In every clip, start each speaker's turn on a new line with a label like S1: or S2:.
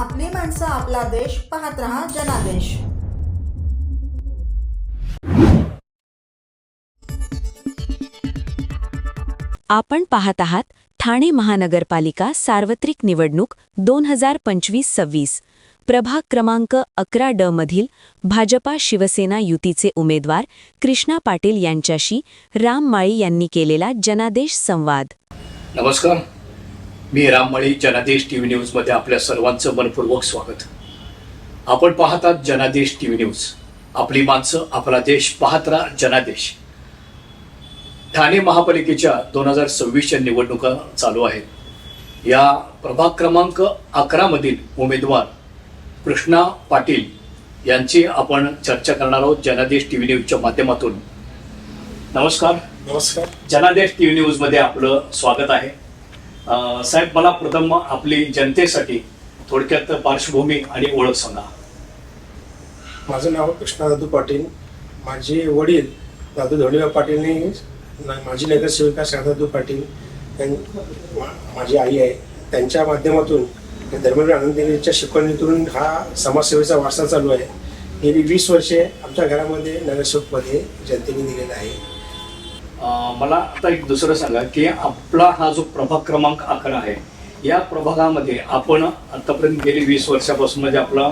S1: आपली माणसं आपला देश पाहत रहा जनादेश.
S2: आपण पाहत आहात ठाणे महानगरपालिका सार्वत्रिक निवडणूक दोन हजार पंचवीस सव्वीस. प्रभाग क्रमांक अकरा ड मधील भाजपा शिवसेना युतीचे उमेदवार कृष्णा पाटील यांच्याशी राम माळी यांनी केलेला जनादेश संवाद.
S3: नमस्कार. मी राममळी जनादेश टी व्ही न्यूजमध्ये आपल्या सर्वांचं मनपूर्वक स्वागत. आपण पाहतात जनादेश टी व्ही न्यूज. आपली माणसं आपला देश पाहत राहा जनादेश. ठाणे महापालिकेच्या दोन हजार सव्वीसच्या निवडणुका चालू आहेत. या प्रभाग क्रमांक अकरामधील उमेदवार कृष्णा पाटील यांची आपण चर्चा करणार आहोत जनादेश टी व्ही न्यूजच्या माध्यमातून. नमस्कार.
S4: नमस्कार.
S3: जनादेश टी व्ही न्यूजमध्ये आपलं स्वागत आहे. साहेब मला प्रथम आपली जनतेसाठी थोडक्यात पार्श्वभूमी आणि ओळख सांगा.
S4: माझं नाव कृष्णा दादू पाटील. माझे वडील दादू धोडीबा पाटीलनी माझी नगरसेविका शारदादू पाटील. माझी आई आहे. त्यांच्या माध्यमातून धर्मवीर आनंदीच्या शिकवणीतून हा समाजसेवेचा वारसा चालू आहे. गेली वीस वर्षे आमच्या घरामध्ये नगरसेवकमध्ये जनतेने दिलेला आहे.
S3: मला आता एक दुसरं सांगा की आपला हा जो प्रभाग क्रमांक अकरा आहे या प्रभागामध्ये आपण आतापर्यंत गेली वीस वर्षापासून म्हणजे आपला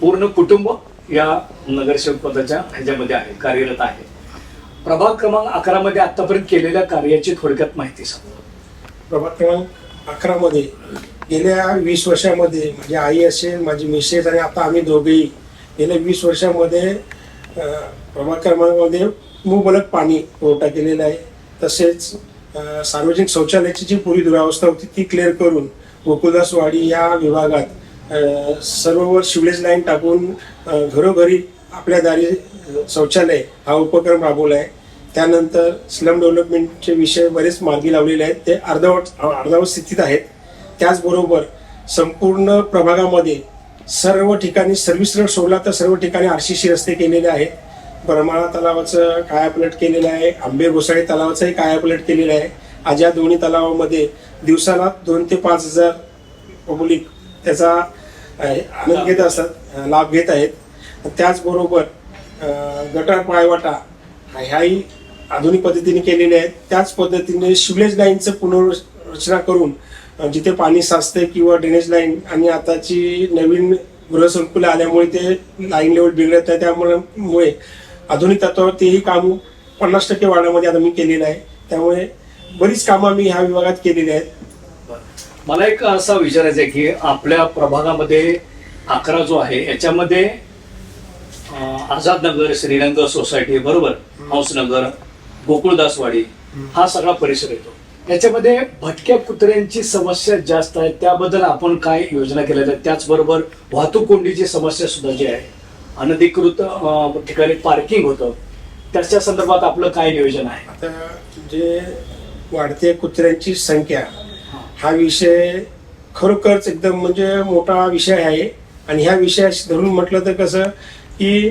S3: पूर्ण कुटुंब या नगरसेवक पदाच्या ह्याच्यामध्ये आहे कार्यरत आहे. प्रभाग क्रमांक अकरामध्ये आतापर्यंत केलेल्या कार्याची थोडक्यात माहिती सांगा.
S4: प्रभाग क्रमांक अकरामध्ये गेल्या वीस वर्षामध्ये म्हणजे आई असेल माझी मिसेस आणि आता आम्ही दोघेही गेल्या वीस वर्षामध्ये प्रभाग क्रमांकामध्ये मुबलक पाणी पुरवठा केलेला आहे. तसेच सार्वजनिक शौचालयाची जी पूर्वी दुरावस्था होती ती क्लिअर करून गोकुळदासवाडी या विभागात सर्ववर शिवलेज लाईन टाकून घरोघरी आपल्या दारी शौचालय हा उपक्रम राबवला आहे. त्यानंतर स्लम डेव्हलपमेंटचे विषय बरेच मार्गी लावलेले आहेत. ते अर्धवट अर्धवट स्थितीत आहेत. त्याचबरोबर संपूर्ण प्रभागामध्ये सर्व ठिकाणी सर्व्हिस रोड सोडला तर सर्व ठिकाणी आरसीसी रस्ते केलेले आहेत. परमाळा तलावाचं कायापलट केलेलं आहे? आंबे घोसाळे तलावाचंही कायापलट केलेलं आहे? आज या दोन्ही तलावामध्ये दिवसाला दोन ते पाच हजार पब्लिक त्याचा आनंद घेत असतात लाभ घेत आहेत. त्याचबरोबर गटर गटार पायवाटा ह्याही आधुनिक पद्धतीने केलेले आहेत. त्याच पद्धतीने शिवलेज लाईनचं पुनर्रचना करून जिथे पाणी साचते किंवा ड्रेनेज लाईन आणि आताची नवीन गृहसंकुलं आल्यामुळे ते लाईन लेवल बिघडत आहे त्यामुळे मुळे आधुनिक तत्वावर तेही काम पन्नास टक्के वाढामध्ये आता मी केलेलं आहे. त्यामुळे बरीच कामं मी ह्या विभागात केलेली आहेत.
S3: मला एक असा विचारायचं आहे की आपल्या प्रभागामध्ये अकरा जो आहे याच्यामध्ये आझाद नगर श्रीरंग सोसायटी बरोबर? हंसनगर गोकुळदासवाडी हा सगळा परिसर येतो. याच्यामध्ये भटक्या कुत्र्यांची समस्या जास्त आहे. त्याबद्दल आपण काय योजना केल्या त्याचबरोबर वाहतूक कोंडीची समस्या सुद्धा जी आहे अनधिकृत ठिकाणी पार्किंग होतं. त्याच्या संदर्भात आपलं काय नियोजन आहे?
S4: आता जे वाढते कुत्र्यांची संख्या हा विषय खरोखरच एकदम म्हणजे मोठा विषय आहे. आणि ह्या विषयाशी धरून म्हटलं तर कसं की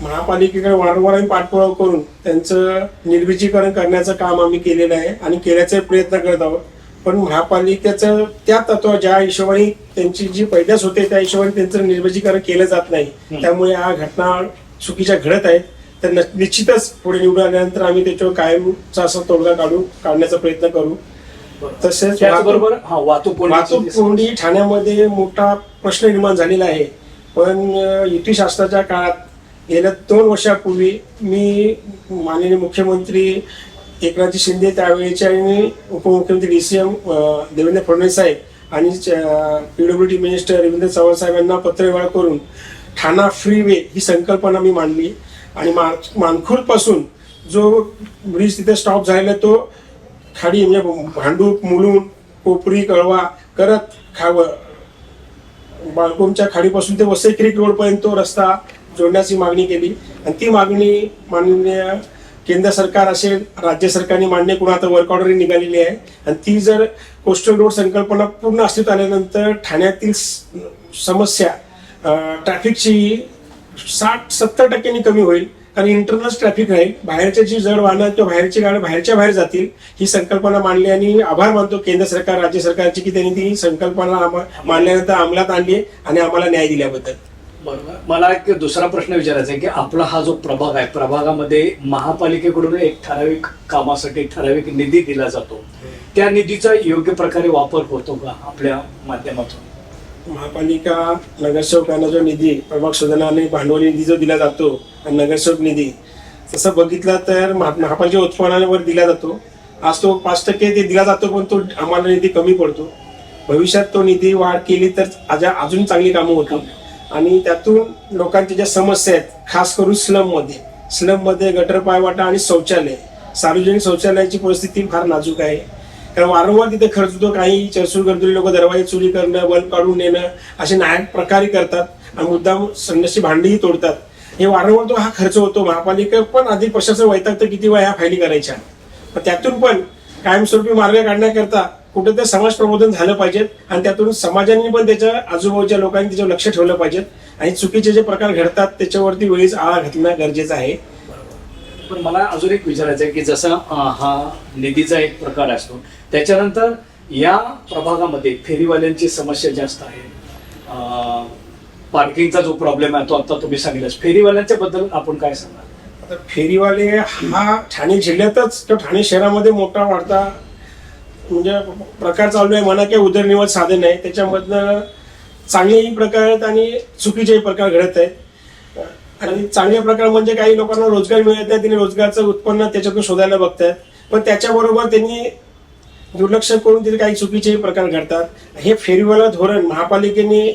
S4: महापालिकेकडे वारंवार आम्ही पाठपुरावा करून त्यांचं निर्विजीकरण करण्याचं काम आम्ही केलेलं आहे आणि केल्याचा प्रयत्न करत आहोत. पण महापालिकेचं त्या तत्व ज्या हिशोबाने त्यांची जी पैदास होते त्या हिशोबाने त्यांचं निर्विजीकरण केलं जात नाही. त्यामुळे हा घटना चुकीच्या घडत आहेत तर निश्चितच पुढे निवडून आल्यानंतर आम्ही त्याच्यावर कायमचा असा तोडगा काढू काढण्याचा प्रयत्न करू. तसेच
S3: त्याचबरोबर हा वाहतूक
S4: कोंडी ठाण्यामध्ये मोठा प्रश्न निर्माण झालेला आहे. पण युती शासनाच्या काळात गेल्या दोन वर्षापूर्वी मी माननीय मुख्यमंत्री एकनाथजी शिंदे त्यावेळेचे आणि उपमुख्यमंत्री D C M Devendra Fadnavis saheb आणि PW D minister Ravindra Chavan saheb यांना पत्रव्यवहार करून ठाणा फ्री वे ही संकल्पना मी मांडली. आणि मान- मानखुर्दपासून जो ब्रिज तिथे स्टॉप झालेला तो खाडी म्हणजे भांडूप मुलून कोपरी कळवा करत खाव. बाळकोमच्या खाडीपासून ते वसई क्रिक रोडपर्यंत तो रस्ता जोडण्याची मागणी केली. आणि ती मागणी माननीय केंद्र सरकार असेल राज्य सरकारने मान्य करून आता वर्क ऑर्डर निघालेली आहे. आणि ती जर कोस्टल रोड संकल्पना पूर्ण अस्तित्वात आल्यानंतर ठाण्यातील समस्या ट्रॅफिकची साठ सत्तर टक्क्यांनी कमी होईल. कारण इंटरनल ट्रॅफिक राहील बाहेरचे जी जड वाहनं किंवा बाहेरची गाड्या बाहेरच्या बाहेर जातील ही संकल्पना मांडली आणि आभार मानतो केंद्र सरकार राज्य सरकारची की त्यांनी ती संकल्पना मांडल्यानंतर अंमलात आणली आहे आणि आम्हाला न्याय दिल्याबद्दल.
S3: मला एक दुसरा प्रश्न विचारायचा आहे की आपला हा जो प्रभाग आहे प्रभागामध्ये महापालिकेकडून एक ठराविक कामासाठी ठराविक निधी दिला जातो. त्या निधीचा योग्य प्रकारे वापर होतो का आपल्या माध्यमातून?
S4: महापालिका नगरसेवकांना जो निधी प्रभाग शोधना आणि भांडवली निधी जो दिला जातो आणि नगरसेवक निधी तसं बघितलं तर महा- महापालिका उत्पन्नावर दिला जातो. आज तो पाच टक्के ते दिला जातो पण तो आम्हाला निधी कमी पडतो. भविष्यात तो निधी वाढ केली तर आज- अजून चांगली कामं होतात आणि त्यातून लोकांच्या ज्या समस्या आहेत खास करून स्लममध्ये स्लममध्ये गटर पायवाटा आणि शौचालय. सार्वजनिक शौचालयाची परिस्थिती फार नाजूक आहे. कारण वारंवार तिथे खर्च होतो काही चरसूर गर्दुरी लोक दरवाजे चोरी करणं बल्ब काढून नेणं असे नायक प्रकारे करतात आणि मुद्दाम संन्यासी भांडीही तोडतात. हे वारंवार तो हा खर्च होतो. महापालिका पण अधिक प्रशासन वैतागतं किती वेळा ह्या फायली करायच्या. पण त्यातून पण कायमस्वरूपी मार्ग काढण्याकरता कुठेतरी समाज प्रबोधन झालं पाहिजे आणि त्यातून समाजाने पण त्याच्या आजूबाजूच्या लोकांनी त्याच्यावर लक्ष ठेवलं पाहिजे. आणि चुकीचे जे प्रकार घडतात त्याच्यावरती वेळीच आळा घालणं गरजेचं आहे.
S3: पण मला अजून एक विचारायचं आहे की जसा हा निधीचा एक प्रकार असतो त्याच्यानंतर या प्रभागामध्ये फेरीवाल्यांची समस्या जास्त आहे. पार्किंगचा जो प्रॉब्लेम आहे तो आता तुम्ही सांगितलं फेरीवाल्यांच्या बद्दल आपण काय सांगाल?
S4: आता फेरीवाले हा ठाणे जिल्ह्यातच किंवा ठाणे शहरामध्ये मोठा वाढता म्हणजे प्रकार चालू आहे म्हणा काही उदरनिर्वाह साधन आहे त्याच्यामधनं चांगलेही प्रकार आहेत आणि चुकीचेही प्रकार घडत आहेत. आणि चांगले प्रकार म्हणजे काही लोकांना रोजगार मिळत नाही त्यांनी रोजगारचं उत्पन्न त्याच्यातून शोधायला बघतात. पण त्याच्याबरोबर त्यांनी दुर्लक्ष करून तिथे काही चुकीचेही प्रकार घडतात. हे फेरीवाला धोरण महापालिकेने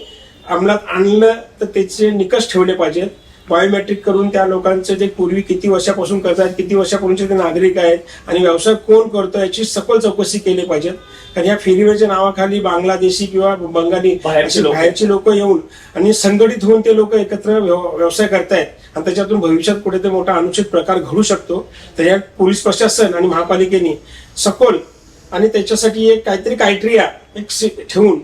S4: अंमलात आणलं तर त्याचे निकष ठेवले पाहिजेत. बायोमेट्रिक करून त्या लोकांचे जे पूर्वी किती वर्षापासून करतात किती वर्षापूर्वीचे ते नागरिक आहेत आणि व्यवसाय कोण करतो याची सखोल चौकशी केली पाहिजेत कारण या फेरीवेच्या नावाखाली बांगलादेशी किंवा बंगाली
S3: बाहेरची
S4: अशी. बाहेरची लोक येऊन आणि संघटित होऊन ते लोक एकत्र व्यव- व्यवसाय करतायत. आणि त्याच्यातून भविष्यात कुठे ते मोठा अनुचित प्रकार घडू शकतो. तर या पोलीस प्रशासन आणि महापालिकेने सखोल आणि त्याच्यासाठी एक काहीतरी क्रायटेरिया एक ठेवून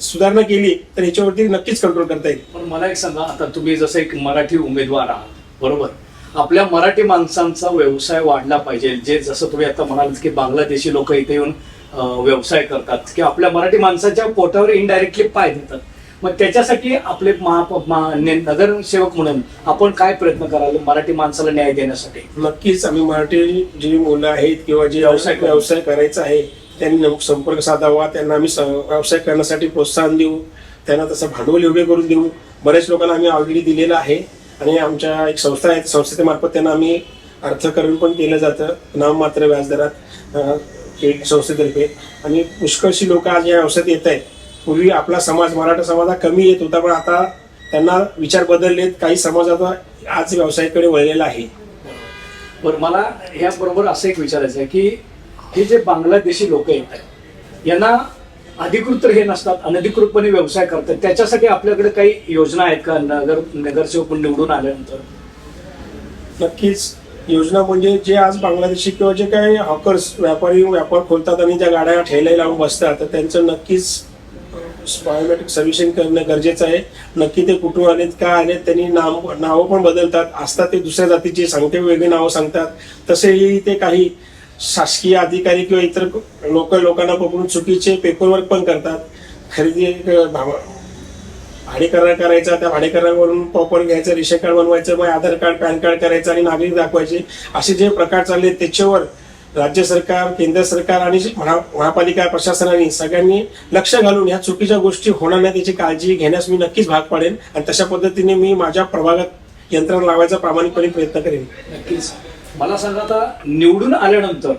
S4: सुधारणा केली तर याच्यावरती नक्कीच कंट्रोल करता येईल.
S3: पण मला एक सांगा आता तुम्ही जसं एक मराठी उमेदवार आहात बरोबर? आपल्या मराठी माणसांचा व्यवसाय वाढला पाहिजे. जे जसं तुम्ही आता म्हणाल की बांगलादेशी लोक इथे येऊन व्यवसाय करतात की आपल्या मराठी माणसाच्या पोटावर इनडायरेक्टली पाय देतात मग त्याच्यासाठी आपले महा नगरसेवक म्हणून आपण काय प्रयत्न कराल मराठी माणसाला न्याय देण्यासाठी?
S4: नक्कीच आम्ही मराठी जी मुलं आहेत किंवा जे
S3: व्यवसाय
S4: व्यवसाय करायचा आहे त्यांनी संपर्क साधावा त्यांना आम्ही स- व्यवसाय करण्यासाठी प्रोत्साहन देऊ त्यांना तसं भांडवल उभे करून देऊ. बऱ्याच लोकांना आम्ही ऑलरेडी दिलेलं आहे आणि आमच्या एक संस्था आहे संस्थेमार्फत त्यांना आम्ही अर्थकरण पण केलं जातं नाममात्र व्याजदरात एक संस्थेतर्फे. आणि पुष्कळशी लोक आज या व्यवसायात येत आहेत. पूर्वी आपला समाज मराठा समाज हा कमी येत होता पण आता त्यांना विचार बदललेत. काही समाज आता आज व्यवसायाकडे वळलेला आहे.
S3: बरं मला याबरोबर असं एक विचारायचं आहे की हे जे बांगलादेशी लोक येत आहेत यांना अधिकृत तर हे नसतात अनधिकृतपणे व्यवसाय करतात. त्याच्यासाठी आपल्याकडे काही योजना आहेत का? नगर नगरसेवक निवडून आल्यानंतर?
S4: नक्कीच. योजना म्हणजे जे आज बांगलादेशी किंवा जे काही हॉकर्स व्यापारी व्यापार खोलतात आणि ज्या गाड्या ठेले लावून बसतात तर त्यांचं नक्कीच बायोमेट्रिक सर्व्हिसिंग करणं गरजेचं आहे. नक्की ते कुठून आलेत काय आलेत त्यांनी नाव नावं पण बदलतात. असतात ते दुसऱ्या जातीची सांगते वेगळी नावं सांगतात. तसेही ते काही शासकीय अधिकारी किंवा इतर लोक लोकांना पकडून चुकीचे पेपरवर्क पण करतात. खरेदी भाडेकरार करायचा त्या भाडेकरांवरून प्रॉपर घ्यायचं रेशन कार्ड बनवायचं मग आधार कार्ड पॅन कार्ड करायचं आणि नागरिक दाखवायचे. असे जे प्रकार चालले त्याच्यावर राज्य सरकार केंद्र सरकार आणि महा- महापालिका प्रशासनाने सगळ्यांनी लक्ष घालून ह्या चुकीच्या गोष्टी होणार नाही त्याची काळजी घेण्यास मी नक्कीच भाग पाडेन. आणि तशा पद्धतीने मी माझ्या प्रभागात यंत्रणा लावायचा प्रामाणिकपणे प्रयत्न करेन.
S3: नक्कीच. मला सांगा आता निवडून आल्यानंतर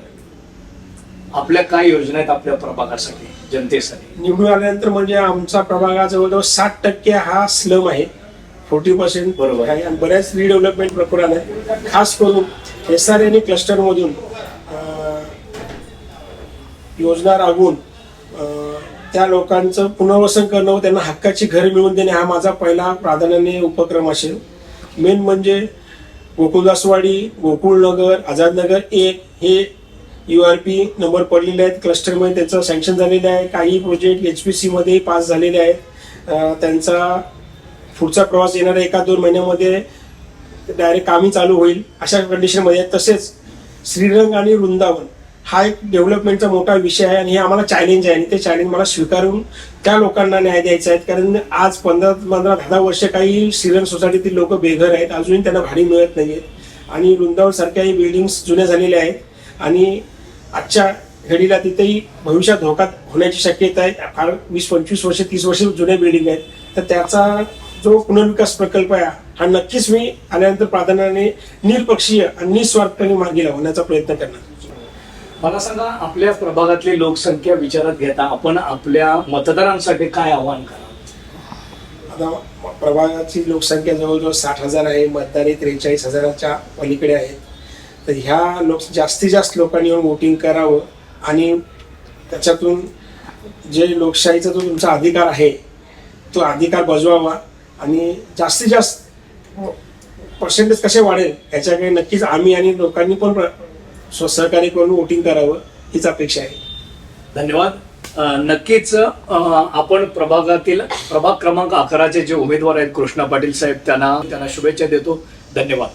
S3: आपल्या काय योजना आहेत आपल्या प्रभागासाठी जनतेसाठी?
S4: निवडून आल्यानंतर म्हणजे आमचा प्रभाग हा जवळजवळ साठ टक्के हा स्लम आहे. फोर्टी पर्सेंट
S3: बरोबर.
S4: आहे आणि बऱ्याच रिडेव्हलपमेंट प्रकरण आहे खास करून एस आर आणि क्लस्टरमधून योजना राबवून त्या लोकांचं पुनर्वसन करणं व त्यांना हक्काची घर मिळवून देणे हा माझा पहिला प्राधान्याने उपक्रम असेल. मेन म्हणजे गोकुळदासवाडी गोकुळनगर आझादनगर एक हे यू आर पी नंबर पडलेले आहेत. क्लस्टरमध्ये त्याचं सँक्शन झालेलं आहे. काही प्रोजेक्ट एच पी सीमध्ये पास झालेले आहेत. त्यांचा पुढचा प्रवास येणाऱ्या एका दोन महिन्यामध्ये डायरेक्ट कामही चालू होईल. अशा कंडिशनमध्ये तसेच श्रीरंग आणि वृंदावन हा एक डेव्हलपमेंटचा मोठा विषय आहे आणि हे आम्हाला चॅलेंज आहे आणि ते चॅलेंज मला स्वीकारून त्या लोकांना न्याय द्यायचा आहे कारण आज पंधरा पंधरा दहा दहा वर्ष काही सिरियन सोसायटीतील लोक बेघर आहेत अजूनही त्यांना भाडी मिळत नाही आणि वृंदावन सारख्याही बिल्डिंग्स जुन्या झालेल्या आहेत. आणि आजच्या घडीला तिथेही भविष्यात धोका होण्याची शक्यता आहे. फार वीस पंचवीस वर्ष तीस वर्ष जुन्या बिल्डिंग आहेत. तर त्याचा जो पुनर्विकास प्रकल्प आहे हा नक्कीच मी आल्यानंतर प्राधान्याने निरपक्षीय आणि निस्वार्थपणे मार्गी लावण्याचा प्रयत्न करणार.
S3: मला सांगा आपल्या प्रभागातली लोकसंख्या विचारात घेता आपण आपल्या मतदारांसाठी काय आव्हान करा?
S4: आता प्रभागाची लोकसंख्या जवळजवळ साठ हजार आहे मतदार त्रेचाळीस हजाराच्या पलीकडे आहेत. तर ह्या लोक जास्तीत जास्त लोकांनी येऊन वोटिंग करावं आणि त्याच्यातून जे लोकशाहीचा जो तुमचा अधिकार आहे तो अधिकार बजवावा आणि जास्तीत जास्त पर्सेंटेज कसे वाढेल याच्याकडे नक्कीच आम्ही आणि लोकांनी पण प्र- स्व- करून वोटिंग करावं हीच अपेक्षा आहे.
S3: धन्यवाद. नक्कीच आपण प्रभागातील प्रभाग क्रमांक अकराचे जे उमेदवार आहेत कृष्णा पाटील साहेब त्यांना त्यांना शुभेच्छा देतो. धन्यवाद.